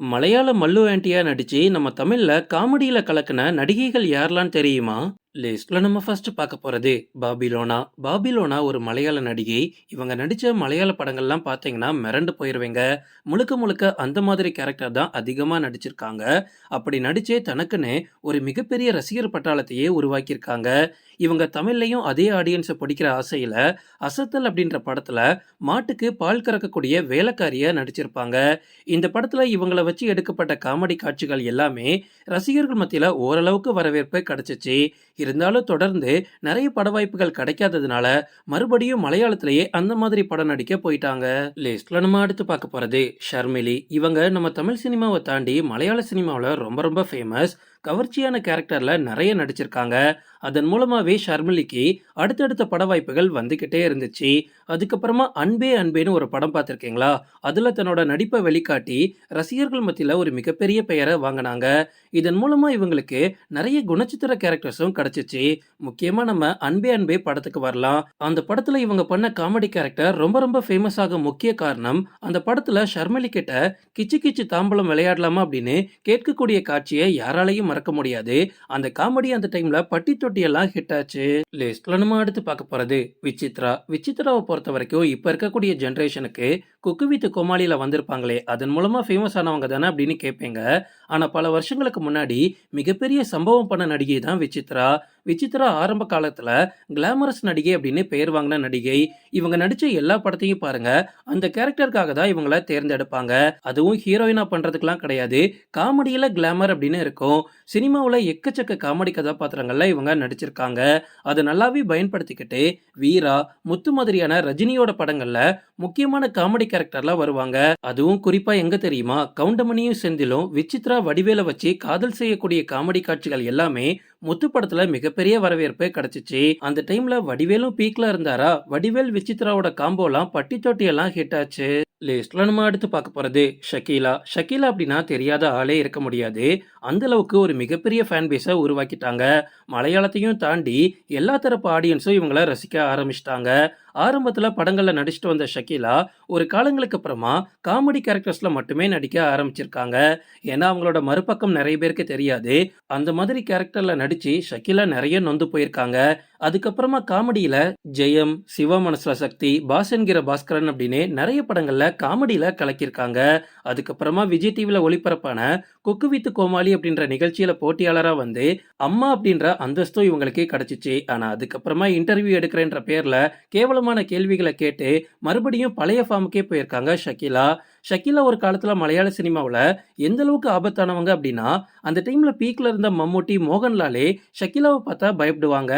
மலையாள மல்லு ஆண்டியா நடிச்சு நம்ம தமிழ்ல காமெடியில கலக்குன நடிகைகள் யாரெல்லாம் தெரியுமா? லிஸ்ட்ல நம்ம ஃபர்ஸ்ட் பார்க்க போறது பாபிலோனா. பாபிலோனா ஒரு மலையாள நடிகை. இவங்க நடிச்ச மலையாள படங்கள்லாம் பார்த்தீங்கன்னா மிரண்டு போயிருவீங்க. முழுக்க முழுக்க அந்த மாதிரி கேரக்டர் தான் அதிகமாக நடிச்சிருக்காங்க. அப்படி நடிச்சே தனக்குன்னு ஒரு மிகப்பெரிய ரசிகர் பட்டாளத்தையே உருவாக்கியிருக்காங்க. இவங்க தமிழ்லையும் அதே ஆடியன்ஸை பிடிக்கிற ஆசையில அசத்தல் அப்படின்ற படத்துல மாட்டுக்கு பால் கறக்கக்கூடிய வேலைக்காரியா நடிச்சிருப்பாங்க. இந்த படத்துல இவங்களை வச்சு எடுக்கப்பட்ட காமெடி காட்சிகள் எல்லாமே ரசிகர்கள் மத்தியில ஓரளவுக்கு வரவேற்பு கிடைச்சிச்சு. இருந்தாலும் தொடர்ந்து நிறைய பட வாய்ப்புகள் கிடைக்காததுனால மறுபடியும் மலையாளத்திலேயே அந்த மாதிரி படம் நடிக்க போயிட்டாங்க. லிஸ்ட்ல நம்ம அடுத்து பார்க்க போறது ஷர்மிலி இவங்க நம்ம தமிழ் சினிமாவை தாண்டி மலையாள சினிமாவில் ரொம்ப ரொம்ப ஃபேமஸ் கவர்ச்சியான கேரக்டரில் நிறைய நடிச்சிருக்காங்க. அதன் மூலமாகவே ஷர்மிலிக்கு அடுத்தடுத்த பட வாய்ப்புகள் வந்துக்கிட்டே இருந்துச்சு. அதுக்கப்புறமா அன்பே அன்பேன்னு ஒரு படம் பார்த்துருக்கீங்களா? அதில் தன்னோட நடிப்பை வெளிக்காட்டி ரசிகர்கள் மத்தியில் ஒரு மிகப்பெரிய பெயரை வாங்கினாங்க. இதன் மூலமாக இவங்களுக்கு நிறைய குணச்சித்திர கேரக்டர்ஸும் கிடச்சிச்சு. முக்கியமாக நம்ம அன்பே அன்பே படத்துக்கு வரலாம். அந்த படத்தில் இவங்க பண்ண காமெடி கேரக்டர் ரொம்ப ரொம்ப ஃபேமஸ் ஆக முக்கிய காரணம் அந்த படத்தில் ஷர்மிலி கிட்ட கிச்சு கிச்சு தாம்பலம் விளையாடலாமா அப்படின்னு கேட்கக்கூடிய காட்சியை யாராலையும் மறக்க முடியாது. அந்த காமெடி அந்த டைம்ல பட்டி தொட்டி எல்லாம் ஹிட் ஆச்சு லிஸ்ட்ல நம்ம அடுத்து பார்க்க போறது விசித்ரா. விசித்ராவை பொறுத்த வரைக்கும் இப்ப இருக்கக்கூடிய ஜென்ரேஷனுக்கு குக்கு வித் கோமாளியில் வந்திருப்பாங்களே அதன் மூலமாக ஃபேமஸ் ஆனவங்க தானே அப்படின்னு கேட்பீங்க ஆனால் பல வருஷங்களுக்கு முன்னாடி மிகப்பெரிய சம்பவம் பண்ண நடிகை தான் விசித்ரா. விசித்ரா ஆரம்ப காலத்தில் கிளாமரஸ் நடிகை அப்படின்னு பெயர் வாங்கின நடிகை. இவங்க நடித்த எல்லா படத்தையும் பாருங்க. அந்த கேரக்டருக்காக தான் இவங்கள தேர்ந்தெடுப்பாங்க. அதுவும் ஹீரோயினா பண்ணுறதுக்கெலாம் கிடையாது. காமெடியில் கிளாமர் அப்படின்னு இருக்கும். சினிமாவில் எக்கச்சக்க காமெடி கதாபாத்திரங்களில் இவங்க நடிச்சிருக்காங்க. அதை நல்லாவே பயன்படுத்திக்கிட்டு வீரா முத்து மாதிரியான ரஜினியோட படங்களில் முக்கியமான காமெடி கேரக்டர்ல வருவாங்க. அதுவும் குறிப்பா எங்க தெரியுமா? கவுண்டமணியும் செந்திலும் விசித்ரா வடிவேல வச்சு காதல் செய்யக்கூடிய காமெடி காட்சிகள் எல்லாமே முத்து படத்துல மிகப்பெரிய வரவேற்பு கிடைச்சிச்சு. அந்த டைம்ல வடிவேலும் பீக்ல இருந்தாரா? வடிவேல் விசித்ராவோட காம்போலாம் பட்டி தொட்டி எல்லாம் ஹிட் ஆச்சு. லிஸ்ட்ல நம்ம அடுத்து பார்க்க போறது ஷக்கீலா. ஷக்கீலா அப்படின்னா தெரியாத ஆளே இருக்க முடியாது. அந்த அளவுக்கு ஒரு மிகப்பெரிய ஃபேன் பேஸை உருவாக்கிட்டாங்க. மலையாளத்தையும் தாண்டி எல்லா தரப்பு ஆடியன்ஸும் இவங்கள ரசிக்க ஆரம்பிச்சிட்டாங்க. ஆரம்பத்தில் படங்களில் நடிச்சிட்டு வந்த ஷக்கீலா ஒரு காலங்களுக்கு அப்புறமா காமெடி கேரக்டர்ஸில் மட்டுமே நடிக்க ஆரம்பிச்சிருக்காங்க. ஏன்னா அவங்களோட மறுபக்கம் நிறைய பேருக்கு தெரியாது. அந்த மாதிரி கேரக்டரில் நடிச்சு ஷக்கீலா நிறைய நொந்து போயிருக்காங்க. அதுக்கப்புறமா காமெடியில ஜெயம் சிவ மனசுல சக்தி பாஸ் என்கிற பாஸ்கரன் அப்படின்னு நிறைய படங்கள்ல காமெடியில கலக்கியிருக்காங்க. அதுக்கப்புறமா விஜய் டிவில ஒளிபரப்பான குக்கு வித்து கோமாளி அப்படின்ற நிகழ்ச்சியில போட்டியாளரா வந்து அம்மா அப்படின்ற அந்தஸ்தும் இவங்களுக்கு கிடைச்சிச்சு. ஆனா அதுக்கப்புறமா இன்டர்வியூ எடுக்கிறேன்ற பேர்ல கேவலமான கேள்விகளை கேட்டு மறுபடியும் பழைய ஃபார்முக்கே போயிருக்காங்க ஷக்கீலா. ஷக்கீலா ஒரு காலத்தில் மலையாள சினிமாவில் எந்த அளவுக்கு ஆபத்தானவங்க அப்படின்னா அந்த டைமில் பீக்கில் இருந்த மம்முட்டி மோகன்லாலே ஷக்கீலாவை பார்த்தா பயப்படுவாங்க.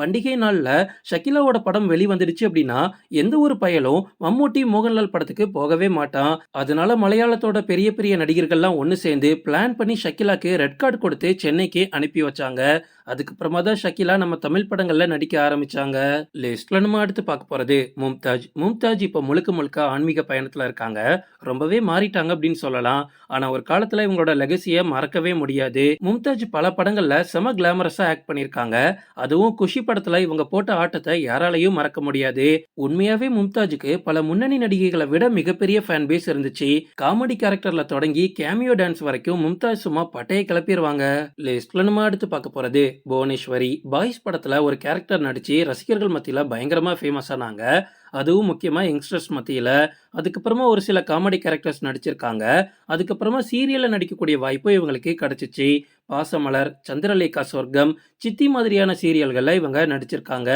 பண்டிகை நாளில் ஷக்கிலாவோட படம் வெளிவந்துடுச்சு அப்படின்னா எந்த ஒரு பயலும் மம்மூட்டி மோகன்லால் படத்துக்கு போகவே மாட்டான். அதனால மலையாளத்தோட பெரிய பெரிய நடிகர்கள்லாம் ஒன்று சேர்ந்து பிளான் பண்ணி ஷக்கிலாக்கு ரெட் கார்டு கொடுத்து சென்னைக்கு அனுப்பி வச்சாங்க. அதுக்கப்புறமா தான் ஷக்கிலா நம்ம தமிழ் படங்கள்ல நடிக்க ஆரம்பிச்சாங்க. லிஸ்ட்ல நம்ம அடுத்து பார்க்க போறது மும்தாஜ். மும்தாஜ் இப்போ முழுக்க முழுக்க ஆன்மீக பயணத்துல இருக்காங்க. ரொம்பவே மாறிட்டாங்க அப்படின்னு சொல்லலாம். ஆனா ஒரு காலத்துல இவங்களோட லெகசியை மறக்கவே முடியாது. மும்தாஜ் பல படங்கள்ல செம கிளாமரஸா ஆக்ட் பண்ணியிருக்காங்க. அதுவும் குஷி படத்துல இவங்க போட்ட ஆட்டத்தை யாராலையும் மறக்க முடியாது. உண்மையாவே மும்தாஜுக்கு பல முன்னணி நடிகைகளை விட மிகப்பெரிய ஃபேன் பேஸ் இருந்துச்சு. காமெடி கேரக்டர்ல தொடங்கி கேமியோ டான்ஸ் வரைக்கும் மும்தாஜ் சும்மா பட்டையை கிளப்பிடுவாங்க லிஸ்ட்ல நம்ம அடுத்து பார்க்க போறது புவனேஸ்வரி. பாய்ஸ் படத்துல ஒரு கேரக்டர் நடிச்சு ரசிகர்கள் மத்தியில பயங்கரமா ஃபேமஸ் ஆனாங்க. அதுவும் முக்கியமாக யங்ஸ்டர்ஸ் மத்தியில். அதுக்கப்புறமா ஒரு சில காமெடி கேரக்டர்ஸ் நடிச்சிருக்காங்க. அதுக்கப்புறமா சீரியலில் நடிக்கக்கூடிய வாய்ப்பு இவங்களுக்கு கிடச்சிச்சு. பாசமலர் சந்திரலேகா சொர்க்கம் சித்தி மாதிரியான சீரியல்களில் இவங்க நடிச்சிருக்காங்க.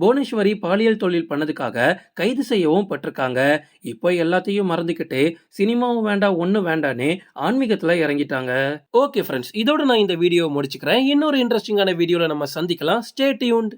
புவனேஸ்வரி பாலியல் தொழில் பண்ணதுக்காக கைது செய்யவும் பட்டிருக்காங்க. இப்போ எல்லாத்தையும் மறந்துக்கிட்டு சினிமாவும் வேண்டாம் ஒன்றும் வேண்டான்னு ஆன்மீகத்தில் இறங்கிட்டாங்க. ஓகே ஃப்ரெண்ட்ஸ் இதோட நான் இந்த வீடியோ முடிச்சுக்கிறேன். இன்னொரு இன்ட்ரெஸ்டிங்கான வீடியோவில் நம்ம சந்திக்கலாம். Stay tuned